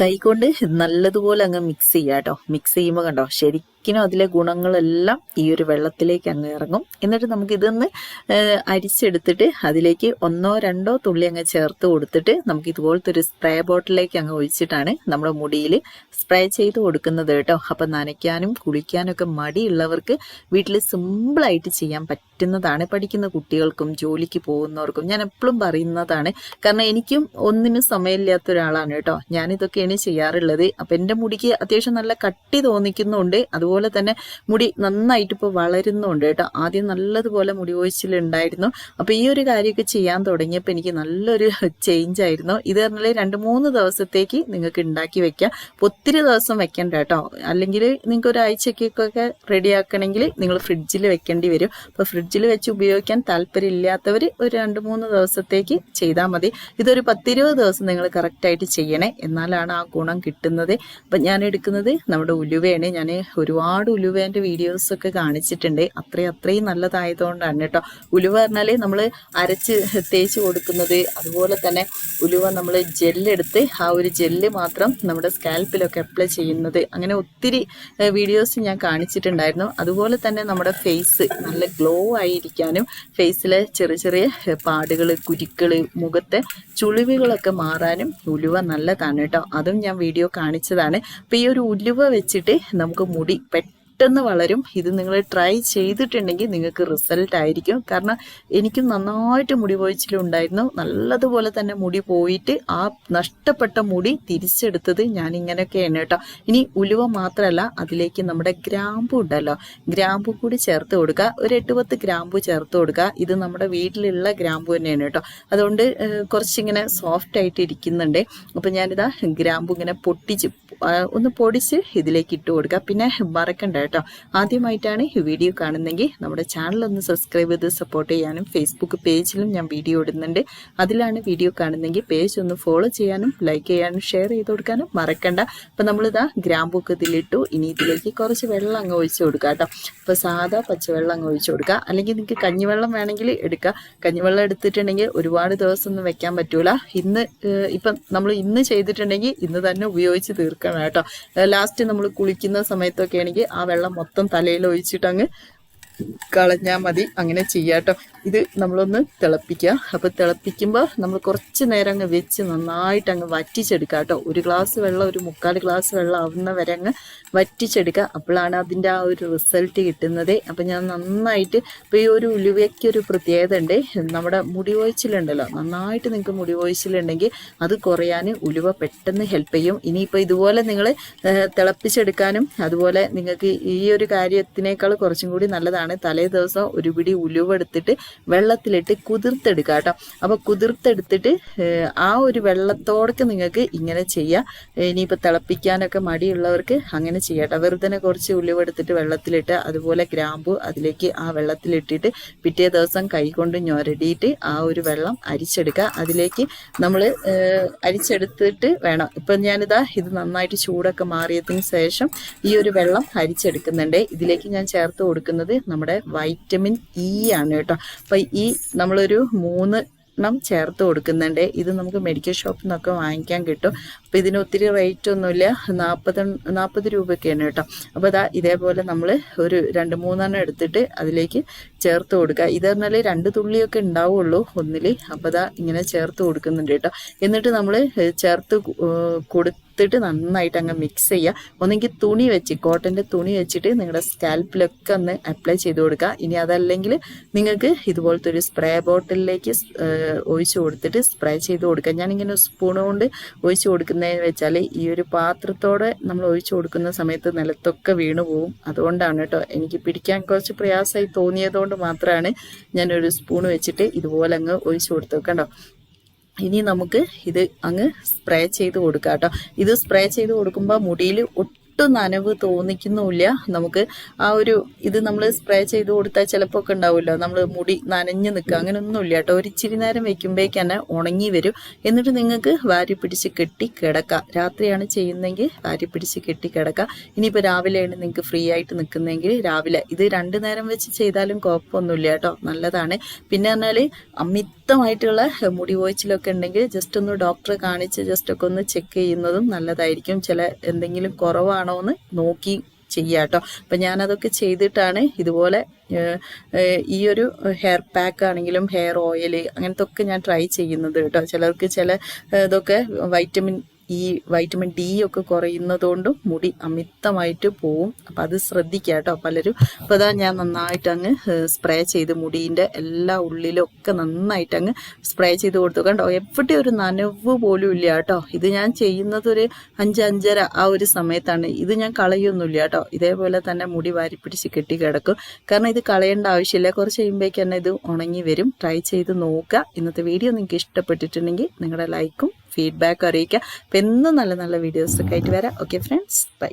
കൈകൊണ്ട് നല്ലതുപോലെ അങ്ങ് മിക്സ് ചെയ്യാട്ടോ. മിക്സ് ചെയ്യുമ്പോൾ കണ്ടോ? ശരിക്കും അതിലെ ഗുണങ്ങളെല്ലാം ഈ ഒരു വെള്ളത്തിലേക്ക് അങ്ങ് ഇറങ്ങും. എന്നിട്ട് നമുക്ക് ഇതൊന്ന് അരിച്ചെടുത്തിട്ട് അതിലേക്ക് ഒന്നോ രണ്ടോ തുള്ളി അങ്ങ് ചേർത്ത് കൊടുത്തിട്ട് നമുക്ക് ഇതുപോലത്തെ ഒരു സ്പ്രേ ബോട്ടിലേക്ക് അങ്ങ് ഒഴിച്ചിട്ടാണ് നമ്മുടെ മുടിയിൽ സ്പ്രേ ചെയ്ത് കൊടുക്കുന്നത് കേട്ടോ. അപ്പം നനയ്ക്കാനും കുളിക്കാനും ഒക്കെ മടിയുള്ളവർക്ക് വീട്ടിൽ സിമ്പിളായിട്ട് ചെയ്യാൻ പറ്റുന്നതാണ് പഠിക്കുന്ന കുട്ടികൾക്കും ജോലിക്ക് പോകുന്നവർക്കും. ഞാൻ എപ്പോഴും പറയുന്നതാണ് കാരണം എനിക്കും ഒന്നിനും സമയമില്ലാത്ത ഒരാളാണ് കേട്ടോ. ഞാനിതൊക്കെയാണ് ചെയ്യാറുള്ളത്. അപ്പം എന്റെ മുടിക്ക് അത്യാവശ്യം നല്ല കട്ടി തോന്നിക്കുന്നുണ്ട്. അതുപോലെ തന്നെ മുടി നന്നായിട്ട് ഇപ്പോൾ വളരുന്നുണ്ട് കേട്ടോ. ആദ്യം നല്ലതുപോലെ മുടി ഒഴിച്ചിലുണ്ടായിരുന്നു അപ്പോൾ ഈ ഒരു കാര്യമൊക്കെ ചെയ്യാൻ തുടങ്ങിയപ്പോൾ എനിക്ക് നല്ലൊരു ചേഞ്ച് ആയിരുന്നു. ഇത് പറഞ്ഞാൽ രണ്ട് മൂന്ന് ദിവസത്തേക്ക് നിങ്ങൾക്ക് ഉണ്ടാക്കി വെക്കാം. ഒത്തിരി ദിവസം വെക്കണ്ട കേട്ടോ. അല്ലെങ്കിൽ നിങ്ങൾക്ക് ഒരാഴ്ചക്കൊക്കെ റെഡിയാക്കണമെങ്കിൽ നിങ്ങൾ ഫ്രിഡ്ജിൽ വെക്കേണ്ടി വരും. അപ്പോൾ ഫ്രിഡ്ജിൽ വെച്ച് ഉപയോഗിക്കാൻ താല്പര്യമില്ലാത്തവർ ഒരു രണ്ട് മൂന്ന് ദിവസത്തേക്ക് ചെയ്താൽ മതി. ഇതൊരു പത്തിരുപത് ദിവസം നിങ്ങൾ കറക്റ്റായിട്ട് ചെയ്യണേ. എന്നാലാണ് ആ ഗുണം കിട്ടുന്നത്. അപ്പം ഞാൻ എടുക്കുന്നത് നമ്മുടെ ഉലുവയാണ്. ഞാൻ ഒരുപാട് ഉലുവേന്റെ വീഡിയോസൊക്കെ കാണിച്ചിട്ടുണ്ട്. അത്രയും അത്രയും നല്ലതായതുകൊണ്ടാണ് കേട്ടോ. ഉലുവ പറഞ്ഞാൽ നമ്മൾ അരച്ച് തേച്ച് കൊടുക്കുന്നത്. അതുപോലെ തന്നെ ഉലുവ നമ്മൾ ജെല്ലെടുത്ത് ആ ഒരു ജെല്ല് മാത്രം നമ്മുടെ സ്കാൽപ്പിലൊക്കെ അപ്ലൈ ചെയ്യുന്നത്. അങ്ങനെ ഒത്തിരി വീഡിയോസ് ഞാൻ കാണിച്ചിട്ടുണ്ടായിരുന്നു. അതുപോലെ തന്നെ നമ്മുടെ ഫേസ് നല്ല ഗ്ലോ ആയിരിക്കാനും ഫേസിലെ ചെറിയ ചെറിയ പാടുകൾ കുരുക്കൾ മുഖത്തെ ചുളിവുകളൊക്കെ മാറാനും ഉലുവ നല്ലതാണ് കേട്ടോ. അതും ഞാൻ വീഡിയോ കാണിച്ചതാണ്. അപ്പം ഈ ഒരു ഉലുവ വെച്ചിട്ട് നമുക്ക് മുടി പെട്ട് പെട്ടെന്ന് വളരും. ഇത് നിങ്ങൾ ട്രൈ ചെയ്തിട്ടുണ്ടെങ്കിൽ നിങ്ങൾക്ക് റിസൾട്ട് ആയിരിക്കും. കാരണം എനിക്കും നന്നായിട്ട് മുടി പോയിച്ചിലുണ്ടായിരുന്നു നല്ലതുപോലെ തന്നെ മുടി പോയിട്ട് ആ നഷ്ടപ്പെട്ട മുടി തിരിച്ചെടുത്തത് ഞാൻ ഇങ്ങനെയൊക്കെയാണ് കേട്ടോ. ഇനി ഉലുവ മാത്രമല്ല അതിലേക്ക് നമ്മുടെ ഗ്രാമ്പു ഉണ്ടല്ലോ. ഗ്രാമ്പു കൂടി ചേർത്ത് കൊടുക്കുക. ഒരു എട്ട് പത്ത് ഗ്രാമ്പു ചേർത്ത് കൊടുക്കുക. ഇത് നമ്മുടെ വീട്ടിലുള്ള ഗ്രാമ്പു തന്നെയാണ് കേട്ടോ. അതുകൊണ്ട് കുറച്ചിങ്ങനെ സോഫ്റ്റ് ആയിട്ട് ഇരിക്കുന്നുണ്ട്. അപ്പം ഞാനിതാ ഗ്രാമ്പു ഇങ്ങനെ പൊട്ടിച്ച് ഒന്ന് പൊടിച്ച് ഇതിലേക്ക് ഇട്ട് കൊടുക്കുക. പിന്നെ മറക്കണ്ട കേട്ടോ. ആദ്യമായിട്ടാണ് ഈ വീഡിയോ കാണുന്നെങ്കിൽ നമ്മുടെ ചാനൽ ഒന്ന് സബ്സ്ക്രൈബ് ചെയ്ത് സപ്പോർട്ട് ചെയ്യാനും ഫേസ്ബുക്ക് പേജിലും ഞാൻ വീഡിയോ ഇടുന്നുണ്ട്. അതിലാണ് വീഡിയോ കാണുന്നെങ്കിൽ പേജ് ഒന്ന് ഫോളോ ചെയ്യാനും ലൈക്ക് ചെയ്യാനും ഷെയർ ചെയ്ത് കൊടുക്കാനും മറക്കണ്ട. അപ്പം നമ്മളിതാ ഗ്രാമ്പൊക്കെ ഇതിലിട്ടു ഇനി ഇതിലേക്ക് കുറച്ച് വെള്ളം അങ്ങ് ഒഴിച്ച് കൊടുക്കുക കേട്ടോ. അപ്പോൾ സാധാ പച്ചവെള്ളം അങ്ങ് ഒഴിച്ച് കൊടുക്കുക അല്ലെങ്കിൽ നിങ്ങൾക്ക് കഞ്ഞിവെള്ളം വേണമെങ്കിൽ എടുക്കുക കഞ്ഞിവെള്ളം എടുത്തിട്ടുണ്ടെങ്കിൽ ഒരുപാട് ദിവസം ഒന്നും വെക്കാൻ പറ്റൂല. ഇന്ന് ഇപ്പം നമ്മൾ ഇന്ന് ചെയ്തിട്ടുണ്ടെങ്കിൽ ഇന്ന് തന്നെ ഉപയോഗിച്ച് തീർക്കണം കേട്ടോ. ലാസ്റ്റ് നമ്മൾ കുളിക്കുന്ന സമയത്തൊക്കെ ആണെങ്കിൽ ആ വെള്ളം മൊത്തം തലയിൽ ഒഴിച്ചിട്ട് അങ്ങ് കളഞ്ഞാൽ മതി. അങ്ങനെ ചെയ്യാട്ടോ. ഇത് നമ്മളൊന്ന് തിളപ്പിക്കുക. അപ്പോൾ തിളപ്പിക്കുമ്പോൾ നമ്മൾ കുറച്ച് നേരം അങ്ങ് വെച്ച് നന്നായിട്ട് അങ്ങ് വറ്റിച്ചെടുക്കുക കേട്ടോ. ഒരു ഗ്ലാസ് വെള്ളം ഒരു മുക്കാൽ ഗ്ലാസ് വെള്ളം ആവുന്ന വരെ അങ്ങ് വറ്റിച്ചെടുക്കുക. അപ്പോഴാണ് അതിന്റെ ആ ഒരു റിസൾട്ട് കിട്ടുന്നത്. അപ്പം ഞാൻ നന്നായിട്ട് ഇപ്പോൾ ഈ ഒരു ഉലുവയ്ക്ക് ഒരു പ്രത്യേകത ഉണ്ട്. നമ്മുടെ മുടി ഒഴിച്ചിലുണ്ടല്ലോ നന്നായിട്ട് നിങ്ങൾക്ക് മുടി ഒഴിച്ചിലുണ്ടെങ്കിൽ അത് കുറയാൻ ഉലുവ പെട്ടെന്ന് ഹെൽപ്പ് ചെയ്യും. ഇനിയിപ്പോൾ ഇതുപോലെ നിങ്ങൾ തിളപ്പിച്ചെടുക്കാനും അതുപോലെ നിങ്ങൾക്ക് ഈ ഒരു കാര്യത്തിനേക്കാൾ കുറച്ചും കൂടി നല്ലതാണ്. തലേ ദിവസം ഒരു പിടി ഉലുവ എടുത്തിട്ട് വെള്ളത്തിലിട്ട് കുതിർത്തെടുക്കുക കേട്ടോ. അപ്പോൾ കുതിർത്തെടുത്തിട്ട് ആ ഒരു വെള്ളത്തോടൊക്കെ നിങ്ങൾക്ക് ഇങ്ങനെ ചെയ്യാം. ഇനിയിപ്പോൾ തിളപ്പിക്കാനൊക്കെ മടിയുള്ളവർക്ക് അങ്ങനെ ചെയ്യാട്ടോ വെറുതെ കുറച്ച് ഉലുവ എടുത്തിട്ട് വെള്ളത്തിലിട്ട് അതുപോലെ ഗ്രാമ്പു അതിലേക്ക് ആ വെള്ളത്തിലിട്ടിട്ട് പിറ്റേ ദിവസം കൈകൊണ്ട് ഞൊരടിയിട്ട് ആ ഒരു വെള്ളം അരിച്ചെടുക്കുക. അതിലേക്ക് നമ്മൾ അരിച്ചെടുത്തിട്ട് വേണം. ഇപ്പം ഞാനിതാ ഇത് നന്നായിട്ട് ചൂടൊക്കെ മാറിയതിന് ശേഷം ഈ ഒരു വെള്ളം അരിച്ചെടുക്കുന്നുണ്ട്. ഇതിലേക്ക് ഞാൻ ചേർത്ത് കൊടുക്കുന്നത് നമ്മുടെ വൈറ്റമിൻ ഇ ആണ് കേട്ടോ. അപ്പോൾ ഈ നമ്മളൊരു മൂന്ന് എണ്ണം ചേർത്ത് കൊടുക്കുന്നുണ്ട്. ഇത് നമുക്ക് മെഡിക്കൽ ഷോപ്പിൽ നിന്നൊക്കെ വാങ്ങിക്കാൻ കിട്ടും. അപ്പം ഇതിന് ഒത്തിരി റേറ്റ് ഒന്നുമില്ല. നാൽപ്പത് നാൽപ്പത് രൂപയൊക്കെയാണ് കേട്ടോ. അപ്പോൾ അതാ ഇതേപോലെ നമ്മൾ ഒരു രണ്ട് മൂന്നെണ്ണം എടുത്തിട്ട് അതിലേക്ക് ചേർത്ത് കൊടുക്കുക. ഇത് പറഞ്ഞാൽ രണ്ട് തുള്ളിയൊക്കെ ഉണ്ടാവുള്ളൂ ഒന്നിൽ അപ്പോൾ അതാ ഇങ്ങനെ ചേർത്ത് കൊടുക്കുന്നുണ്ട് കേട്ടോ. എന്നിട്ട് നമ്മൾ ചേർത്ത് കു- ഏഹ് കൊടുത്തിട്ട് നന്നായിട്ട് അങ്ങ് മിക്സ് ചെയ്യുക. ഒന്നെങ്കിൽ തുണി വെച്ച് കോട്ടന്റെ തുണി വെച്ചിട്ട് നിങ്ങളുടെ സ്കാൽപ്പിലൊക്കെ ഒന്ന് അപ്ലൈ ചെയ്ത് കൊടുക്കുക. ഇനി അതല്ലെങ്കിൽ നിങ്ങൾക്ക് ഇതുപോലത്തെ ഒരു സ്പ്രേ ബോട്ടിലേക്ക് ഒഴിച്ചു ഒഴിച്ച് കൊടുത്തിട്ട് സ്പ്രേ ചെയ്ത് കൊടുക്കുക. ഞാനിങ്ങനെ സ്പൂൺ കൊണ്ട് ഒഴിച്ചു കൊടുക്കുന്നതെന്ന് വെച്ചാൽ ഈ ഒരു പാത്രത്തോടെ നമ്മൾ ഒഴിച്ചു കൊടുക്കുന്ന സമയത്ത് നിലത്തൊക്കെ വീണു പോകും അതുകൊണ്ടാണ് കേട്ടോ എനിക്ക് പിടിക്കാൻ കുറച്ച് പ്രയാസമായി തോന്നിയതുകൊണ്ട് മാത്രമാണ് ഞാനൊരു സ്പൂൺ വെച്ചിട്ട് ഇതുപോലെ അങ്ങ് ഒഴിച്ചു കൊടുത്തു കണ്ടോ? ഇനി നമുക്ക് ഇത് അങ്ങ് സ്പ്രേ ചെയ്ത് കൊടുക്കാം കേട്ടോ. ഇത് സ്പ്രേ ചെയ്ത് കൊടുക്കുമ്പോൾ മുടിയിൽ ഒട്ടും നനവ് തോന്നിക്കുന്നുമില്ല. നമുക്ക് ആ ഒരു ഇത് നമ്മൾ സ്പ്രേ ചെയ്ത് കൊടുത്താൽ ചിലപ്പോൾ ഒക്കെ ഉണ്ടാവുമല്ലോ. നമ്മൾ മുടി നനഞ്ഞു നിൽക്കുക. അങ്ങനെയൊന്നുമില്ല കേട്ടോ. ഒരു ഇച്ചിരി നേരം വെക്കുമ്പോഴേക്ക് തന്നെ ഉണങ്ങി വരും. എന്നിട്ട് നിങ്ങൾക്ക് വാരി പിടിച്ച് കെട്ടി കിടക്കാം. രാത്രിയാണ് ചെയ്യുന്നതെങ്കിൽ വാരി പിടിച്ച് കെട്ടി കിടക്കാം. ഇനിയിപ്പോൾ രാവിലെയാണ് നിങ്ങൾക്ക് ഫ്രീ ആയിട്ട് നിൽക്കുന്നതെങ്കിൽ രാവിലെ. ഇത് രണ്ട് നേരം വെച്ച് ചെയ്താലും കുഴപ്പമൊന്നുമില്ല കേട്ടോ. നല്ലതാണ്. പിന്നെ പറഞ്ഞാൽ അമിത അമിതമായിട്ടുള്ള മുടി വോയിച്ചിലൊക്കെ ഉണ്ടെങ്കിൽ ജസ്റ്റ് ഒന്ന് ഡോക്ടറെ കാണിച്ച് ജസ്റ്റ് ഒക്കെ ഒന്ന് ചെക്ക് ചെയ്യുന്നതും നല്ലതായിരിക്കും. ചില എന്തെങ്കിലും കുറവാണോ എന്ന് നോക്കി ചെയ്യുക കേട്ടോ അപ്പം ഞാനതൊക്കെ ചെയ്തിട്ടാണ് ഇതുപോലെ ഈ ഒരു ഹെയർ പാക്ക് ആണെങ്കിലും ഹെയർ ഓയിൽ അങ്ങനത്തെ ഒക്കെ ഞാൻ ട്രൈ ചെയ്യുന്നത് കേട്ടോ ചിലർക്ക് ചില ഇതൊക്കെ വൈറ്റമിൻ ഈ വൈറ്റമിൻ ഡി ഒക്കെ കുറയുന്നതുകൊണ്ടും മുടി അമിതമായിട്ട് പോവും. അപ്പം അത് ശ്രദ്ധിക്കുക കേട്ടോ. പലരും അപ്പോൾ അതാ ഞാൻ നന്നായിട്ട് അങ്ങ് സ്പ്രേ ചെയ്ത് മുടീന്റെ എല്ലാ ഉള്ളിലൊക്കെ നന്നായിട്ട് അങ്ങ് സ്പ്രേ ചെയ്ത് കൊടുത്തു. കണ്ടോ? എവിടെ ഒരു നനവ് പോലും ഇല്ല കേട്ടോ. ഇത് ഞാൻ ചെയ്യുന്നത് ഒരു അഞ്ച് അഞ്ചര ആ ഒരു സമയത്താണ്. ഇത് ഞാൻ കളയൊന്നുമില്ല കേട്ടോ. ഇതേപോലെ തന്നെ മുടി വാരി പിടിച്ച് കെട്ടി കിടക്കും. കാരണം ഇത് കളയേണ്ട ആവശ്യമില്ല. കുറച്ച് കഴിയുമ്പോഴേക്ക് തന്നെ ഇത് ഉണങ്ങി വരും. ട്രൈ ചെയ്ത് നോക്കുക. ഇന്നത്തെ വീഡിയോ നിങ്ങൾക്ക് ഇഷ്ടപ്പെട്ടിട്ടുണ്ടെങ്കിൽ നിങ്ങളുടെ ലൈക്കും ഫീഡ്ബാക്കും അറിയിക്കുക. അപ്പം എന്നും നല്ല നല്ല വീഡിയോസൊക്കെ ആയിട്ട് വരാം. Okay friends bye